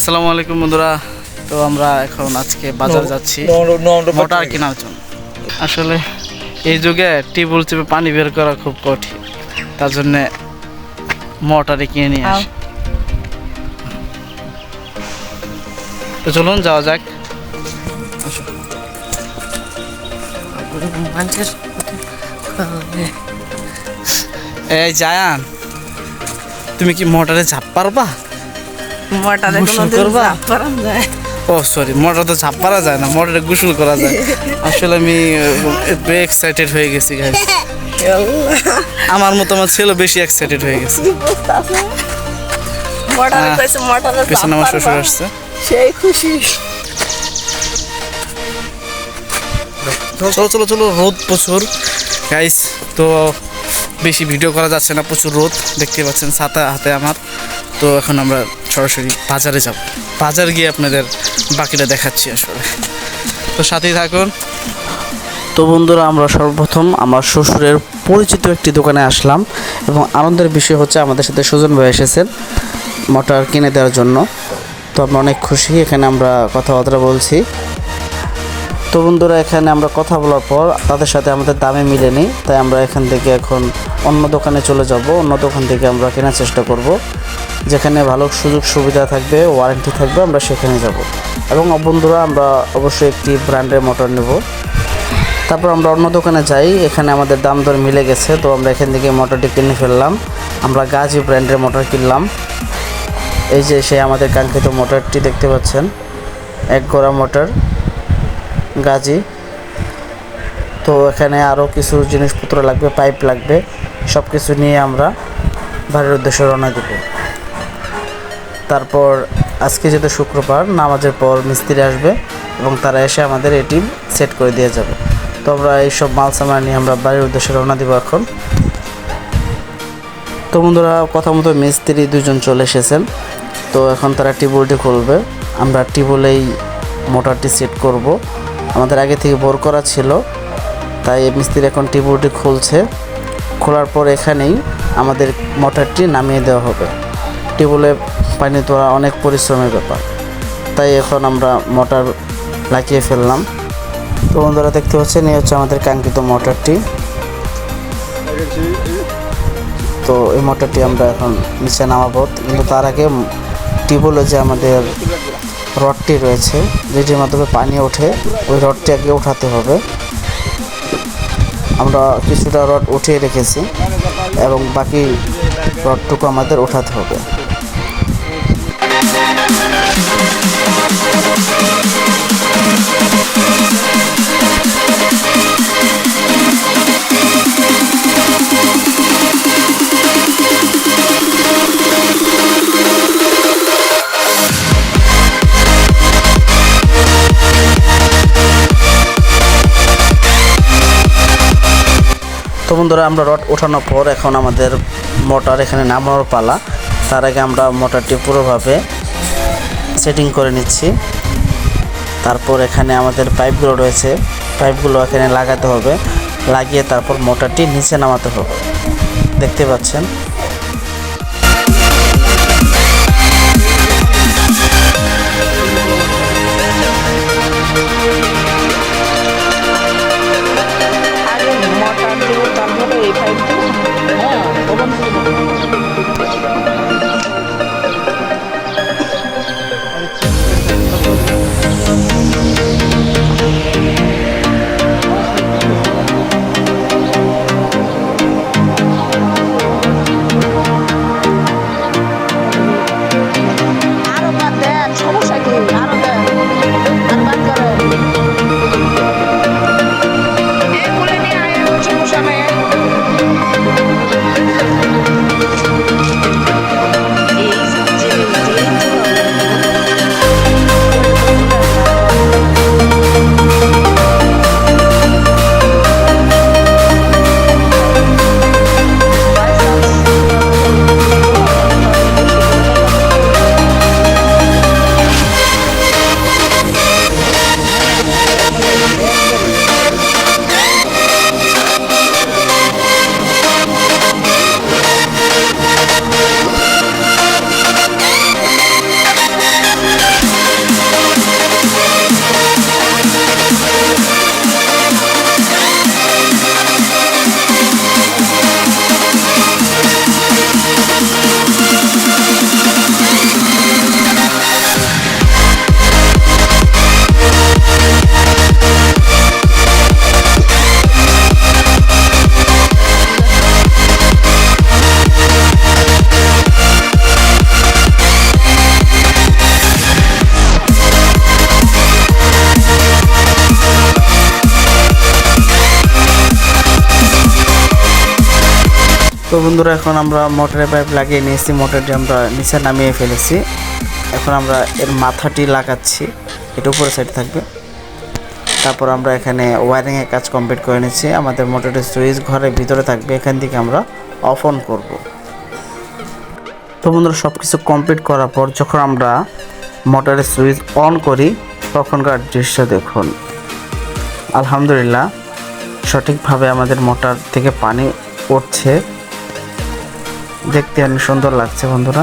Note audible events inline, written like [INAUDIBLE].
আসসালামু আলাইকুম বন্ধুরা। তো আমরা এখন আজকে বাজার যাচ্ছি। মোটর কেনার জন্য। আসলে এই যুগে টিউবওয়েল চেপে পানি বের করা খুব কঠিন। তার জন্য মোটরে কিনে নিয়ে আসি। তো চলুন যাওয়া যাক। এই জায়ান তুমি কি মোটরে ঝাপ পারবা? মোটারে কোনোদিন করবা? চাপ যায়। ও সরি মোটর তো ঝাপ পারা যায় না মোটরে গোসল করা যায়। [LAUGHS] আসলে আমি একটু এক্সাইটেড হয়ে গেছি guys। [LAUGHS] আমার মতো আমার ছেলে বেশি এক্সাইটেড হয়ে গেছে। পেছনে আমার শ্বশুর আসছে। সেই খুশি। চলো চলো চলো রোদ প্রচুর। গাইস তো বেশি ভিডিও করা যাচ্ছে না প্রচুর রোদ। দেখতে পাচ্ছেন ছাতা হাতে আমার। তো এখন আমরা সরাসরি বাজারে যাব। বাজার গিয়ে আপনাদের বাকিটা দেখাচ্ছি আসলে। তো সাথেই থাকুন। তো বন্ধুরা, আমরা সর্বপ্রথম আমার শ্বশুরের পরিচিত একটি দোকানে আসলাম এবং আনন্দের বিষয় হচ্ছে আমাদের সাথে সুজন ভাই এসেছেন মোটর কিনে দেওয়ার জন্য। তো আমরা অনেক খুশি। এখানে আমরা কথাবার্তা বলছি। তো বন্ধুরা, এখানে আমরা কথা বলার পর তাদের সাথে আমাদের দামে মিলেনি তাই আমরা এখান থেকে এখন অন্য দোকানে চলে যাব, অন্য দোকান থেকে আমরা কেনার চেষ্টা করব, যেখানে ভালো সুযোগ সুবিধা থাকবে ওয়ারেন্টি থাকবে, আমরা সেখানে যাব। এবং বন্ধুরা, আমরা অবশ্যই একটি ব্র্যান্ডের মোটর নেব। তারপর আমরা অন্য দোকানে যাই, এখানে আমাদের দাম দর মিলে গেছে, তো আমরা এখান থেকে মোটরটি কিনে ফেললাম। আমরা গাজি ব্র্যান্ডের মোটর কিনলাম। এই যে সে আমাদের কাঙ্ক্ষিত মোটরটি দেখতে পাচ্ছেন, এক গোড়া মোটর। গাজি। তো এখানে আরও কিছু জিনিসপত্র লাগবে, পাইপ লাগবে। সব কিছু নিয়ে আমরা বাড়ির উদ্দেশ্যে রওনা দেব। তারপর আজকে যেহেতু শুক্রবার, নামাজের পর মিস্ত্রি আসবে এবং তারা এসে আমাদের এটি সেট করে দিয়ে যাবে। তো আমরা এইসব মাল সামান নিয়ে আমরা বাড়ির উদ্দেশ্যে রওনা দেবো এখন। তো বন্ধুরা, কথা মতো মিস্ত্রি দুজন চলে এসেছেন। তো এখন তারা টিউবওয়েলটি খুলবে। আমরা টিউবওয়েলেই মোটরটি সেট করব। আমাদের আগে থেকে বোর করা ছিল। তাই মিস্ত্রি এখন টিউবওয়েলটি খুলছে। খোলার পর এখানেই আমাদের মোটরটি নামিয়ে দেওয়া হবে। টিউবওয়েলে পানি তোলা অনেক পরিশ্রমের ব্যাপার। তাই এখন আমরা মোটর লাগিয়ে ফেললাম। তো বন্ধুরা দেখতে পাচ্ছেন, এই হচ্ছে আমাদের কাঙ্ক্ষিত মোটরটি। তো এই মোটরটি আমরা এখন নিচে নামাবো। কিন্তু তার আগে টিউবওয়েলে যে আমাদের রডটি রয়েছে যেটির মাধ্যমে পানি ওঠে, ওই রডটি আগে উঠাতে হবে। আমরা কিছুটা রড উঠিয়ে রেখেছি এবং বাকি রডটুকু আমাদের ওঠাতে হবে। তো বন্ধুরা, আমরা রড ওঠানোর পর এখন আমাদের মোটর এখানে নামানোর পালা। তার আগে আমরা মোটরটি পুরোভাবে সেটিং করে নিচ্ছি। তারপর এখানে আমাদের পাইপগুলো রয়েছে, পাইপগুলো এখানে লাগাতে হবে। লাগিয়ে তারপর মোটরটি নিচে নামাতে হবে। দেখতে পাচ্ছেন? তো বন্ধুরা, এখন আমরা মোটরের পাইপ লাগিয়ে নিয়েছি। মোটরটি আমরা নিচে নামিয়ে ফেলেছি। এখন আমরা এর মাথাটি লাগাচ্ছি। এটা উপরে সাইড থাকবে। তারপর আমরা এখানে ওয়ারিংয়ের কাজ কমপ্লিট করে নিচ্ছি। আমাদের মোটরের সুইচ ঘরের ভিতরে থাকবে। এখান থেকে আমরা অফ অন করব। তো বন্ধুরা সব কিছু কমপ্লিট করার পর যখন আমরা মোটরের সুইচ অন করি, তখনকার দৃশ্য দেখুন। আলহামদুলিল্লাহ, সঠিকভাবে আমাদের মোটর থেকে পানি উঠছে দেখতে অনেক সুন্দর লাগছে বন্ধুরা।